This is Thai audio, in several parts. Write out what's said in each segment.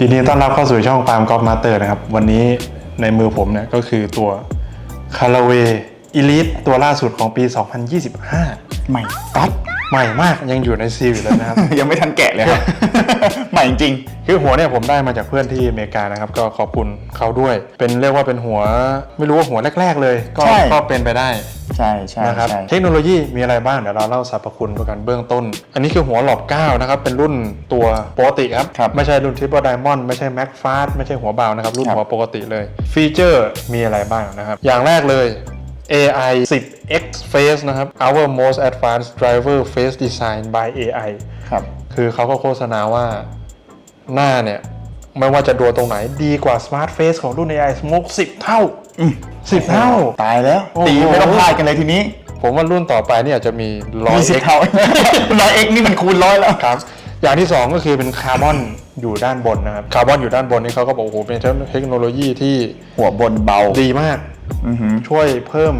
ยินดีต้อนรับเข้าสู่ช่องปาล์มกอล์ฟมาสเตอร์นะครับ วันนี้ในมือผมเนี่ยก็คือตัวคาราเว e ลิ e ตัวล่าสุดของปี 2025 ใหม่ตัดใหม่มากยังอยู่ในซีลอยู่เลยนะครับ ยังไม่ทันแกะเลยครับใหม่จริงคือหัวเนี่ยผมได้มาจากเพื่อนที่อเมริกานะครับ ก็ขอบคุณเขาด้วย เป็นเรียกว่าเป็นหัวไม่รู้ว่าหัวแรก ๆ เลย ก็ใช่ ก็เป็นไปได้ ใช่ใช่นะครับใช่เทคโนโลยีมีอะไรบ้างเดี๋ยวเราเล่าสรรพคุณประกันเบื้องต้น อันนี้คือหัวหลอบ9นะครับเป็นรุ่นตัวปกติครับครับไม่ใช่รุ่น Triple Diamond ไม่ใช่ Max Fast ไม่ใช่หัวเบานะครับ รุ่นครับ หัวปกติเลย ฟีเจอร์มีอะไรบ้างนะครับ อย่างแรกเลย AI 10 X Face นะครับ Our most advanced driver face design by AI ครับ คือเขาก็โฆษณาว่า หน้าเนี่ย ไม่ว่าจะดูตรงไหนดีกว่า Smart Face ของรุ่น AI Smoke 10 เท่า 10 เท่า ตายแล้ว โอ้โห ตีไม่ต้องพลาดกันเลยทีนี้ ผมว่ารุ่นต่อไปเนี่ยอาจจะมีร้อยมีสิบ X เท่า ร้อยเอ็กนี่มันคูณร้อยแล้ว ครับ อย่างที่2ก็คือเป็นคาร์บอนอยู่ด้านบนนะครับ คาร์บอนอยู่ด้านบนนี่เขาก็บอกโอ้โหเป็นเทคโนโลยีที่หัวบนเบา ดีมาก อือหือ ช่วยเพิ่ม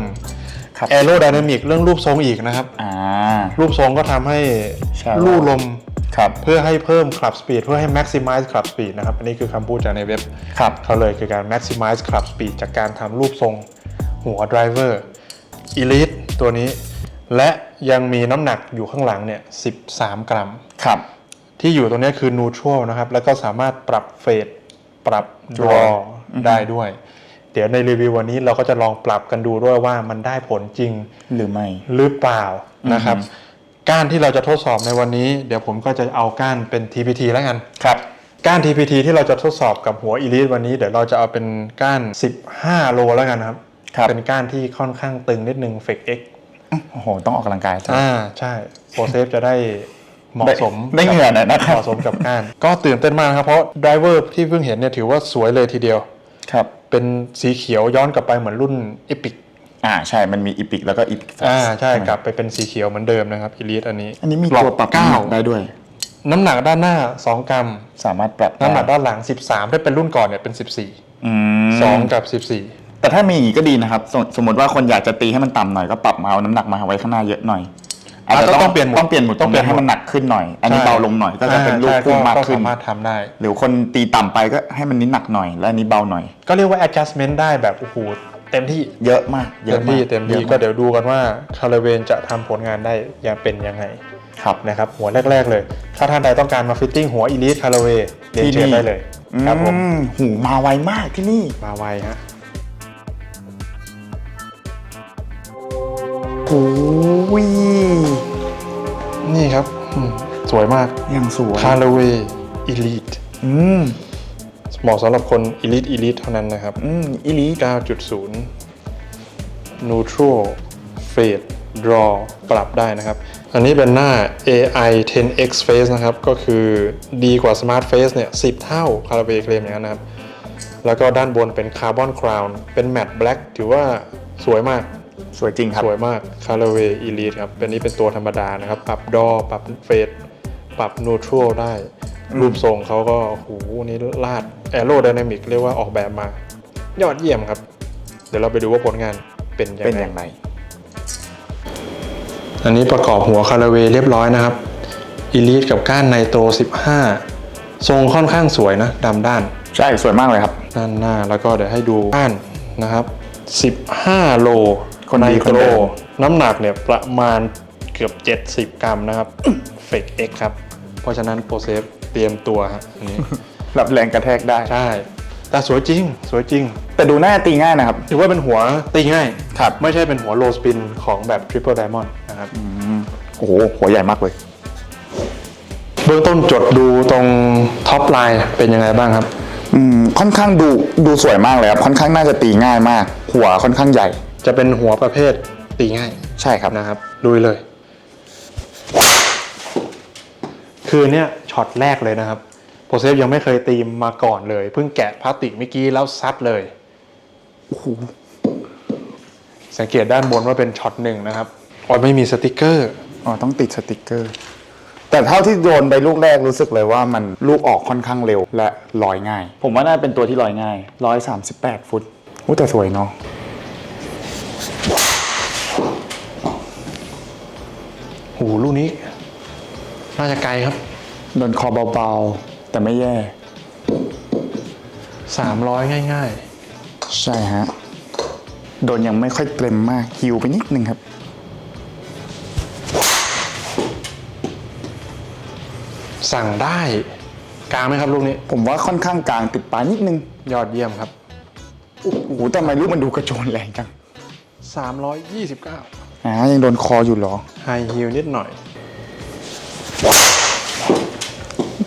ครับ แอโร d y นามิกเรื่องรูปทรงอีกนะครับ อ่า รูปทรงก็ทำให้ใช่ ลู่ลม ครับเพื่อให้เพิ่มคลับสปีดเพื่อให้ maximize คลับสปีดนะครับอันนี้คือคำพูดจากในเว็บครับเขาเลยคือการ maximize คลับสปีดจากการทำรูปทรงหัว driver elite ตัวนี้ และยังมีน้ำหนักอยู่ข้างหลังเนี่ย 13 กรัมครับที่อยู่ตรงนี้คือ neutral นะครับ แล้วก็สามารถปรับเฟดปรับ draw Draw ได้ด้วย เดี๋ยวในรีวิววันนี้เราก็จะลองปรับกันดูด้วยว่ามันได้ผลจริงหรือไม่หรือเปล่านะครับ ก้านที่เราจะทดสอบในวันนี้ เดี๋ยวผมก็จะเอาก้านเป็น TPT แล้วกันครับก้าน TPT ที่เราจะทดสอบกับหัว Elite วันนี้เดี๋ยวเราจะเอาเป็นก้าน 15 โลแล้วกันครับครับเป็นก้านที่ค่อนข้างตึงนิดนึง Fake X โอ้โห ต้องออกกำลังกายอ่าใช่โปรเซฟจะได้เหมาะสมได้ได้เหงื่อหน่อยนะครับเหมาะสมกับก้าน ก็ตื่นเต้นมากนะครับเพราะไดเวอร์ที่เพิ่งเห็นเนี่ยถือว่าสวยเลยทีเดียวครับเป็นสีเขียวย้อนกลับไปเหมือนรุ่น Epic อ่าใช่มันมีอีพิกแล้วก็อีพิกอ่าใช่กลับไปเป็นสีเขียวเหมือนเดิมนะครับ Elite อันนี้ อันนี้มีกรอบตัวปรับเก้าน้ำหนักได้ด้วย น้ำหนักด้านหน้า 2 กรัม สามารถปรับน้ำหนักได้ด้านหลัง 13 ถ้าเป็นรุ่นก่อนเนี่ยเป็น 14 อืม2 กับ 14 แต่ถ้ามีอย่างนี้ก็ดีนะครับสมสมมติว่าคนอยากจะตีให้มันต่ำหน่อยก็ปรับมาเอาน้ำหนักมาไว้ข้างหน้าเยอะหน่อยอาจจะต้องต้องเปลี่ยนหมุดต้องเปลี่ยนหมุดต้องเปลี่ยนหมุดให้มันหนักขึ้นหน่อย อันนี้ใช่เบาลงหน่อยก็จะเป็นลูกอ่าพุ่งใช่มากขึ้นสามารถทำได้ หรือคนตีต่ำไปก็ให้มันนี้หนักหน่อย และอันนี้เบาหน่อย ก็เรียกว่า adjustment ได้แบบโอ้โห เต็มที่เยอะมากเยเต็อะมมากที่เต็มที่ยอะากก็เดี๋ยวดูกันว่าคาราเวนจะทำผลงานได้ยังเป็นยังไงครับนะครับหัวแรก ๆ เลย ถ้าท่านใดต้องการมาฟิตติ้งหัว Elite คาราเวเรียนเชิญได้เลยครับผมอืมหูมาไวมากที่นี่ มาไวฮะ โอ้ยนี่ครับอืมสวยมากยังสวยคาราเว Elite อืม เหมาะสำหรับคน Elite Elite เท่านั้นนะครับ อืมอีลี9.0 neutral fade draw ปรับได้นะครับ อันนี้เป็นหน้า AI 10x face นะครับ ก็คือดีกว่า smart face เนี่ย 10 เท่าคาราเบเคลมอย่างนั้นนะครับ แล้วก็ด้านบนเป็นคาร์บอนคราวน์เป็น matte black ถือว่าสวยมาก สวยจริงครับ สวยมาก c a r a w a y Elite ครับเป็นนี้เป็นตัวธรรมดานะครับ ปรับดอ ปรับเฟด ปรับนูทรัลได้ รูปทรงเขาก็โอ้โหนี่ลาดแอโร d y นามิกเรียกว่าออกแบบมา ยอดเยี่ยมครับ เดี๋ยวเราไปดูว่าผลงานเป็นยังเป็นไงอย่างไรอันนี้ประกอบหัวคาราเวเรียบร้อยนะครับ Elite กับก้านไนโตร15 ทรงค่อนข้างสวยนะดำด้าน ใช่สวยมากเลยครับ ด้านหน้าแล้วก็เดี๋ยวให้ดูก้านนะครับ 15 โลคนไนดีโตคนรเดิมน้ำหนักเนี่ยประมาณเกือบ 70 กรัมนะครับเฟกเอ็กครับ เพราะฉะนั้นโปรเซฟเตรียมตัวฮะอันนี้ รับแรงกระแทกได้ ใช่ แต่สวยจริง สวยจริง แต่ดูหน้าตีง่ายนะครับ ถือว่าเป็นหัวตีง่ายครับ ไม่ใช่เป็นหัวโลสปินของแบบ Triple Diamond นะครับ โอ้โห หัวใหญ่มากเลย เบื้องต้นจดดูตรงท็อปไลน์เป็นยังไงบ้างครับ อืม ค่อนข้างดูดูสวยมากเลยครับ ค่อนข้างน่าจะตีง่ายมาก หัวค่อนข้างใหญ่ จะเป็นหัวประเภทตีง่าย ใช่ครับนะครับลุยเลย คือเนี่ยช็อตแรกเลยนะครับโปรเซฟยังไม่เคยตีมาก่อนเลย เพิ่งแกะพลาสติกเมื่อกี้แล้วซัดเลยสังเกตด้านบนว่าเป็นช็อตหนึ่งนะครับอ๋อไม่มีสติกเกอร์อ๋อต้องติดสติกเกอร์ แต่เท่าที่โดนไปลูกแรกรู้สึกเลยว่ามันลูกออกค่อนข้างเร็วและลอยง่าย ผมว่าน่าเป็นตัวที่ลอยง่ายร้อยสามสิบแปดฟุตโอ้แต่สวยเนาะหูลูกนี้ น่าจะไกลครับ โดนคอเบาๆ แต่ไม่แย่ 300 ง่ายใช่ฮะ โดนยังไม่ค่อยเต็มมากฮิวไปนิดนึงครับ ๆ สั่งได้ กลางไหมครับลูกนี้ ผมว่าค่อนข้างกลางติดปลายนิดนึงยอดเยี่ยมครับ โอ้โหแต่ทำไมลูกมันดูกระโจนแรงจัง329 อ่ายังโดนคออยู่เหรอไฮฮิลนิดหน่อย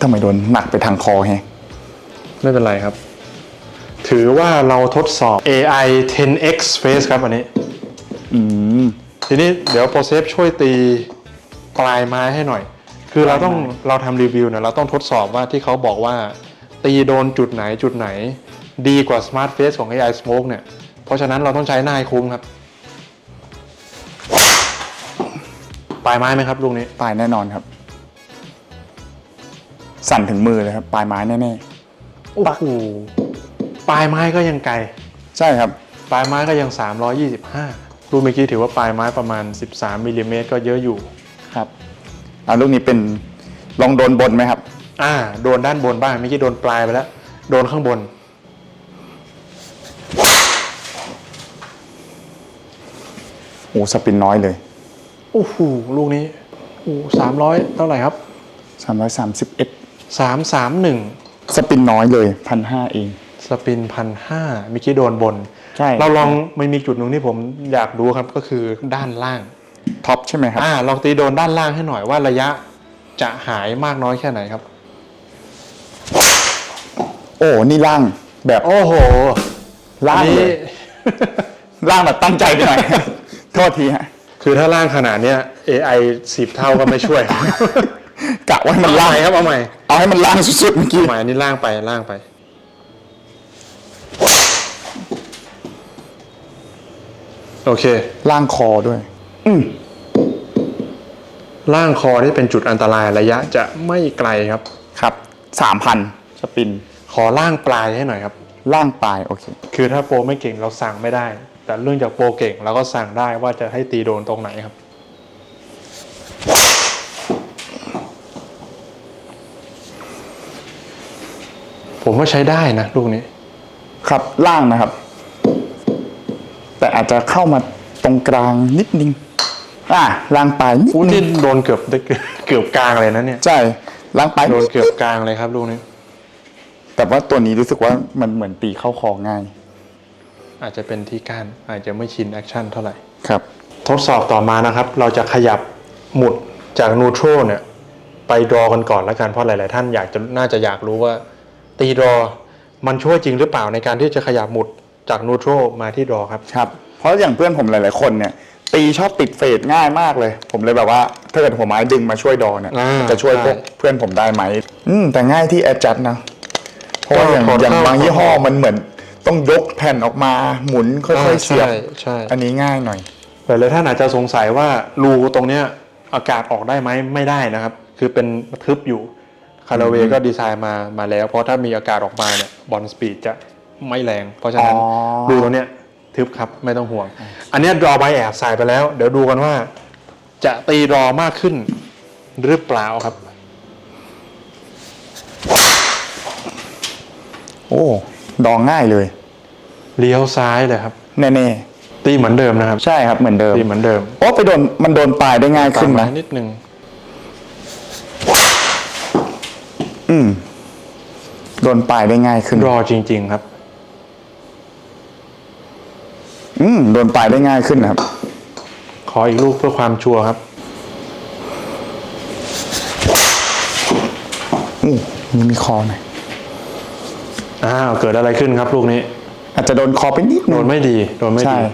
ทำไมโดนหนักไปทางคอแฮะไม่เป็นไรครับ ถือว่าเราทดสอบ AI 10x Face ครับอันนี้ อืม ทีนี้เดี๋ยวโปรเซฟช่วยตีปลายไม้ให้หน่อย คือเราต้องเราทำรีวิวเนี่ยเราต้องทดสอบว่าที่เขาบอกว่า ตีโดนจุดไหนจุดไหน ดีกว่า Smart Face ของ AI Smoke เนี่ย เพราะฉะนั้นเราต้องใช้หน้าให้คุ้มครับ ปลายไม้ไหมครับลูกนี้ปลายแน่นอนครับ สั่นถึงมือเลยครับ ปลายไม้แน่โอ้โหปลายไม้ก็ยังไกล ๆ ใช่ครับ ปลายไม้ก็ยัง 325 รูปเมื่อกี้ถือว่าปลายไม้ประมาณ 13มิลลิเมตรก็เยอะอยู่ ครับอ่าลูกนี้เป็นลองโดนบนไหมครับ อ่า โดนด้านบนบ้างเมื่อกี้โดนปลายไปแล้ว โดนข้างบน โอ้สปินน้อยเลย โอ้โห ลูกนี้ โอ้สามร้อยเท่าไหร่ครับ 331 สามสามหนึ่งสปินน้อยเลยพันห้าเอง สปินพันห้าเมื่อกี้โดนบน ใช่เราลองมันมีจุดหนึ่งที่ผมอยากดูครับก็คือด้านล่างท็อปใช่ไหมครับอ่าลองตีโดนด้านล่างให้หน่อยว่าระยะจะหายมากน้อยแค่ไหนครับ โอ้นี่ล่างแบบโอ้โหล่างอันเลนี้ยล่างแบบตั้งใจไปหน่อยโทษทีฮะ คือถ้าล่างขนาดเนี้ย AI สิบเท่าก็ไม่ช่วย กะว่าให้มันเอาล่างใหม่ครับเอาใหม่เอาให้มันล่างสุดๆเมื่อกี้เอาใหม่อันนี้ล่างไปล่างไป โอเค ล่างคอด้วย ล่างคอที่เป็นจุดอันตรายระยะจะไม่ไกลครับ ครับสามพันสปิน ขอล่างปลายให้หน่อยครับ ล่างปลายโอเค คือถ้าโปรไม่เก่งเราสั่งไม่ได้ แต่เรื่องจากโปรเก่งเราก็สั่งได้ว่าจะให้ตีโดนตรงไหนครับ ผมว่าใช้ได้นะลูกนี้ ครับล่างนะครับ แต่อาจจะเข้ามาตรงกลางนิดนึงอะล่างปลายนิดอู้นึนี่งโดนเกือบเกือบกลางเลยนะเนี่ย ใช่ล่างปลายโดนเกือบกลางเลยครับลูกนี้ แต่ว่าตัวนี้รู้สึกว่ามันเหมือนตีเข้าคอง่าย อาจจะเป็นที่ก้านอาจจะไม่ชินแอคชั่นเท่าไหร่ ครับ ทดสอบต่อมานะครับ เราจะขยับหมุดจากนูโตรเนี่ย ไปดรอกันก่อนแล้วกันเพราะหลาย ๆ ท่านอยากจะน่าจะอยากรู้ว่า ตีดรอมันช่วยจริงหรือเปล่าในการที่จะขยับหมุดจากนูโตรมาที่ดรอครับ ครับ เพราะอย่างเพื่อนผมหลาย ๆ คนเนี่ยตีชอบติดเฟดง่ายมากเลย ผมเลยแบบว่าถ้าเกิดหัวไม้ดึงมาช่วยดอเนี่ยอ่าจะช่วยพวกใช่ เพื่อนผมได้ไหมอืมแต่ง่ายที่แอดจัดนะ เพราะว่าอย่างก็ถอดอย่างเข้า บางยี่ห้อมันเหมือนต้องยกแผ่นออกมาหมุนค่อยๆเสียบ ใช่ใช่อันนี้ง่ายหน่อย หลายๆท่านอาจจะสงสัยว่ารูตรงเนี้ยอากาศออกได้ไหมไม่ได้นะครับ คือเป็นทึบอยู่ คาราเวก็ดีไซน์มามาแล้ว เพราะถ้ามีอากาศออกมาเนี่ยบอลสปีดจะไม่แรง เพราะฉะนั้นอ๋อรูตรงเนี้ยทึบครับไม่ต้องห่วง อันเนี้ดรอไบแอบใส่ไปแล้ว เดี๋ยวดูกันว่า จะตีดรอมากขึ้นหรือเปล่าครับ โอ้ดองง่ายเลย เลี้ยวซ้ายเลยครับ แน่ตีเหมือนเดิมนะครับๆใช่ครับเหมือนเดิมตีเหมือนเดิมโอ้ไปโดนมันโดนปลายได้ง่ายขึ้นตามมานะนิดนึง อืม โดนปลายได้ง่ายขึ้น รอจริง ๆ ครับ อืม โดนปลายได้ง่ายขึ้นนะครับ ขออีกลูกเพื่อความชัวร์ครับอู้นี่มีคอหน่อยอ้าวเกิดอะไรขึ้นครับ ลูกนี้ อาจจะโดนคอไปนิดโดนึงนไม่ดี โดนไม่ใช่ ดี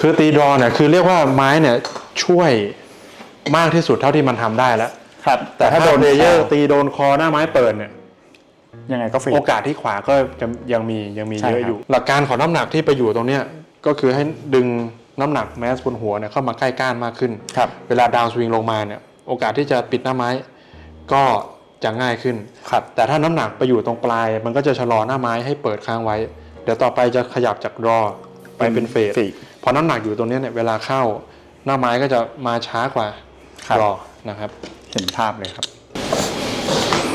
คือตีดรอเนี่ยคือเรียกว่าไม้เนี่ยช่วยมากที่สุดเท่าที่มันทำได้แล้ว ครับแต่ถ้าโดนเลเยอร์ตีโดนคอหน้าไม้เปิดเนี่ยยังไงก็ฟรีโอกาสที่ขวาก็จะยังมียังมีใช่เยอะครับอยู่ หลักการของน้ำหนักที่ไปอยู่ตรงเนี้ยก็คือให้ดึงน้ำหนักแมสบนหัวเนี่ยเข้ามาใกล้ก้านมากขึ้นครับเวลาดาวสวิงลงมาเนี่ยโอกาสที่จะปิดหน้าไม้ ก็จะง่ายขึ้นครับแต่ถ้าน้ำหนักไปอยู่ตรงปลาย มันก็จะชะลอหน้าไม้ให้เปิดค้างไว้ เดี๋ยวต่อไปจะขยับจากรอไปเป็นเฟสเฟสพอน้ำหนักอยู่ตรงเนี้ยเนี่ยเวลาเข้าหน้าไม้ก็จะมาช้ากว่าครับรอ นะครับ เห็นภาพเลยครับ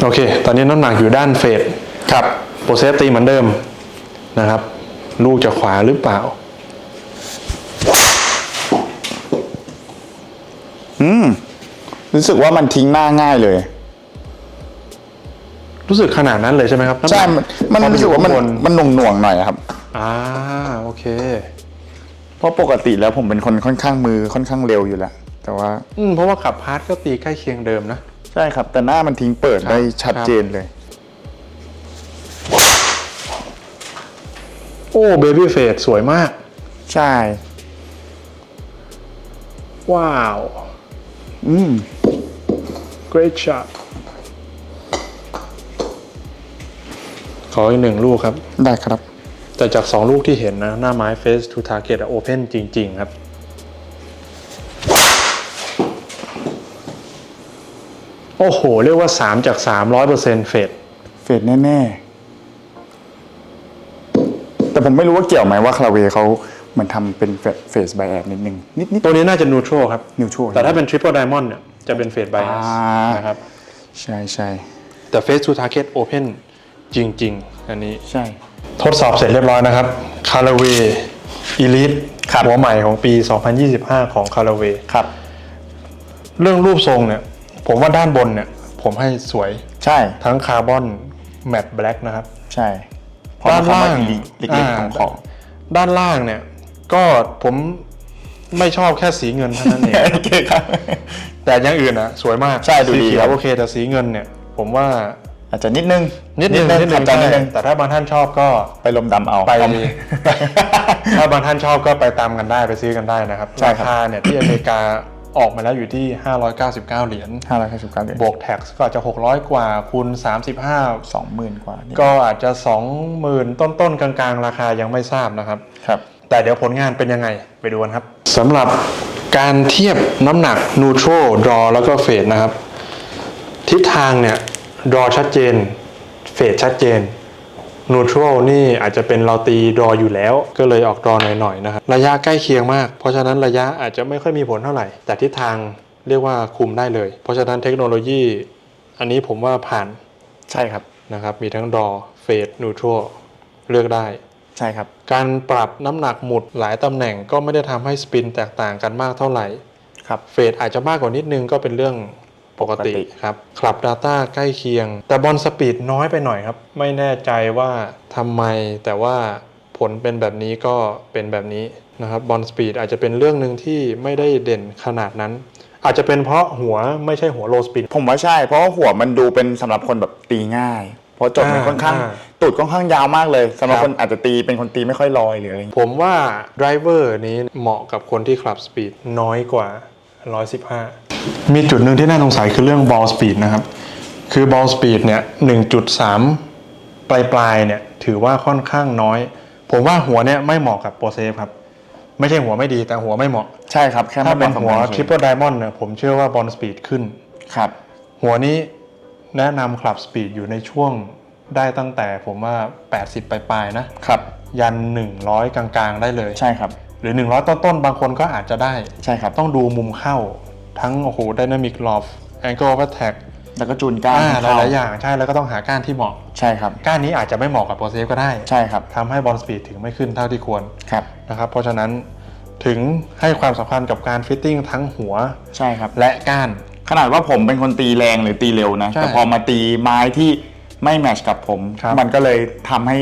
โอเค ตอนนี้น้ำหนักอยู่ด้านเฟสครับโปรเซสตีเหมือนเดิมนะครับ ลูกจะขวาหรือเปล่ารู้สึกว่ามันทิ้งหน้าง่ายเลย รู้สึกขนาดนั้นเลยใช่ไหมครับใช่ มันมันพอรู้สึกว่ามันอยู่ข้งบมันหน่วงหน่วงๆหน่อยอะครับ อ่าโอเค เพราะปกติแล้วผมเป็นคนค่อนข้างมือค่อนข้างเร็วอยู่แล้ว แต่ว่าอืมเพราะว่าขับพาร์ทก็ตีใกล้เคียงเดิมนะ ใช่ครับ แต่หน้ามันทิ้งเปิดได้ชัดเจนเลย โอ้เบบี้เฟสสวยมาก ใช่ ว้าว อืม great shot ขออีกหนึ่งลูกครับ ได้ครับ แต่จาก2ลูกที่เห็นนะ หน้าไม้ face to target อะ open จริง ๆ ครับ โอ้โห เรียกว่า 3 จาก 300%เฟดเฟดแน่ๆ แต่ผมไม่รู้ว่าเกี่ยวไหมว่าคาราเวเขาเหมือนทำเป็นเฟสไบแอดนิดนึง นิดนิดตัวนี้น่าจะ neutral ครับ neutral แต่ถ้าเป็น triple diamond เนี่ยจะเป็นเฟด bias อ่านะครับ ใช่ใช่แต่ face to target open จริง ๆ อันนี้ใช่ ทดสอบเสร็จเรียบร้อยนะครับ c a r a w a y Elite หัวใหม่ของปี 2025 ของ c a r a w a y ครับ เรื่องรูปทรงเนี่ย ผมว่าด้านบนเนี่ย ผมให้สวยใช่ทั้งคาร์บอนแมตต์แบล็กนะครับ ใช่เพระด้านล่างมันคำว่ elite เล็กๆของของด้านล่างเนี่ย ก็ผมไม่ชอบแค่สีเงินเท่านั้นเองโอเคครับแต่อย่างอื่นนะสวยมากใช่ดูดีสีเขีคยรัวบโอเคแต่สีเงินเนี่ย ผมว่าอาจจะนิดนึง นิดนึงนิดนึขังดใจนิดนึงแต่ถ้าบางท่านชอบก็ไปลมดำเอาไปเอาถ้าบางท่านชอบก็ไปตามกันได้ไปซื้อกันได้นะครับใช่ราครับคาเนี่ยที่อเมริกา ออกมาแล้วอยู่ที่ 599 เหรียญห้าร้อยห้าสิบเก้าเหรียญบวกแท็กก็อาจจะ 600 กว่าคูณ35สองหมื่นกว่านี่ก็อาจจะ 20,000 ต้นๆ กลางๆ ราคายังไม่ทราบนะครับครับ แต่เดี๋ยวผลงานเป็นยังไงไปดูกันครับสำหรับการเทียบน้ำหนัก neutral draw แล้วก็ fade นะครับ ทิศทางเนี่ย draw ชัดเจน fade ชัดเจน neutral นี่อาจจะเป็นเราตี draw อยู่แล้ว ก็เลยออก draw หน่อยๆนะครับระยะใกล้เคียงมาก เพราะฉะนั้นระยะอาจจะไม่ค่อยมีผลเท่าไหร่ แต่ทิศทางเรียกว่าคุมได้เลย เพราะฉะนั้นเทคโนโลยี อันนี้ผมว่าผ่านใช่ครับนะครับ มีทั้ง draw fade neutral เลือกได้ใช่ครับ การปรับน้ำหนักหมุดหลายตำแหน่งก็ไม่ได้ทำให้สปินแตกต่างกันมากเท่าไหร่ครับเฟดอาจจะมากกว่านิดนึงก็เป็นเรื่อง ปกติปกติครับคลับ Data ใกล้เคียง แต่บอลสปีดน้อยไปหน่อยครับ ไม่แน่ใจว่าทำไม แต่ว่าผลเป็นแบบนี้ก็เป็นแบบนี้นะครับบอลสปีดอาจจะเป็นเรื่องหนึ่งที่ไม่ได้เด่นขนาดนั้น อาจจะเป็นเพราะหัวไม่ใช่หัวโลสปิน ผมว่าใช่ เพราะว่าหัวมันดูเป็นสำหรับคนแบบตีง่าย เพราะจบมันอ่าค่อนข้างอ่า ตูดค่อนข้างยาวมากเลยสำหรับครับคนอาจจะตีเป็นคนตีไม่ค่อยลอยหรืออะไรอย่างเงี้ย ผมว่าไดรเวอร์นี้เหมาะกับคนที่ขับสปีดน้อยกว่า 115 มีจุดหนึ่งที่น่าสงสัยคือเรื่องบอลสปีดนะครับ คือบอลสปีดเนี่ย1.3 ปลายปลายๆเนี่ยถือว่าค่อนข้างน้อย ผมว่าหัวเนี่ยไม่เหมาะกับโปรเซฟครับ ไม่ใช่หัวไม่ดีแต่หัวไม่เหมาะ ใช่ครับ แค่ถ้าเป็นไม่หัวสำคัญทริปเปิลไดมอนด์เนี่ยผมเชื่อว่าบอลสปีดขึ้น ครับ หัวนี้แนะนำคลับสปีดอยู่ในช่วงได้ตั้งแต่ผมว่า 80 ปลายๆนะครับ ยัน 100 กลางๆ ได้เลย ใช่ครับ หรือ 100 ต้นๆ บางคนก็อาจจะได้ ใช่ครับ ต้องดูมุมเข้า ทั้งโอ้โห Dynamic Loft Angle of Attack แล้วก็จูนก้านอ่าหเข้ลายๆอย่างใช่แล้วก็ต้องหาก้านที่เหมาะใช่ครับก้านนี้อาจจะไม่เหมาะกับโปรเซฟก็ได้ใช่ครับทำให้บอลสปีดถึงไม่ขึ้นเท่าที่ควรครับนะครับเพราะฉะนั้นถึงให้ความสำคัญกับการฟิตติ้งทั้งหัวใช่ครับและก้าน ขนาดว่าผมเป็นคนตีแรงหรือตีเร็วนะใช่แต่พอมาตีไม้ที่ไม่แมทชกับผมครับมันก็เลยทำให้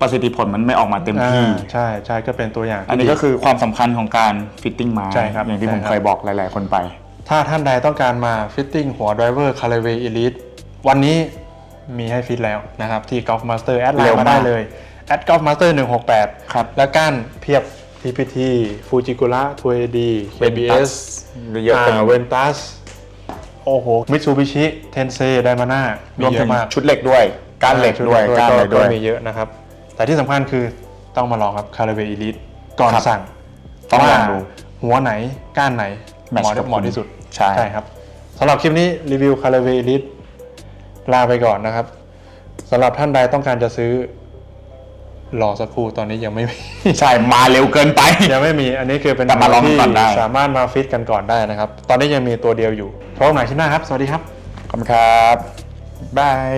ประสิทธิผลมันไม่ออกมาเต็มที่ อ่าใช่ใช่ก็เป็นตัวอย่างที่อันนี้ดีก็คือความสำคัญของการฟิตติ้งไม้ใช่ครับอย่างที่ผมใช่ครับ เคยบอกหลาย ๆ คนไป ถ้าท่านใดต้องการมาฟิตติ้งหัว Driver c a r a w a y Elite วันนี้มีให้ฟิตแล้วนะครับ ที่ Golf Master แอดไลเร็วน์มากมาได้เลยแอด Golf Master 168 ครับแล้วก้านเพียบ TPT Fujikura 2AD KBS เยอะเป็นเวนตัสโอ้โห Mitsubishi Tensei Dymana รวมเยถึงอะมากชุดเหล็กด้วยก้านเหล็กด้วยชุก้านอะไรด้วย ก็มีเยอะนะครับ แต่ที่สำคัญคือต้องมาลองครับ c a r a w a y Elite ก่อนครับสั่งต้องลองดูว่าหัวไหนก้านไหนเห Match มาะกับเหมาะคุณที่สุดใช่ ครับสำหรับคลิปนี้รีวิว c a r a w a y Elite ลาไปก่อนนะครับสำหรับท่านใดต้องการจะซื้อรอสักครู่ตอนนี้ยังไม่มี ใช่มาเร็วเกินไป ยังไม่มี อันนี้คือเป็นแต่มาลองที่ก่อนได้ สามารถมาฟิตกันก่อนได้นะครับ ตอนนี้ยังมีตัวเดียวอยู่พบกันใหม่ที่หน้าครับ สวัสดีครับ ขอบคุณครับบาย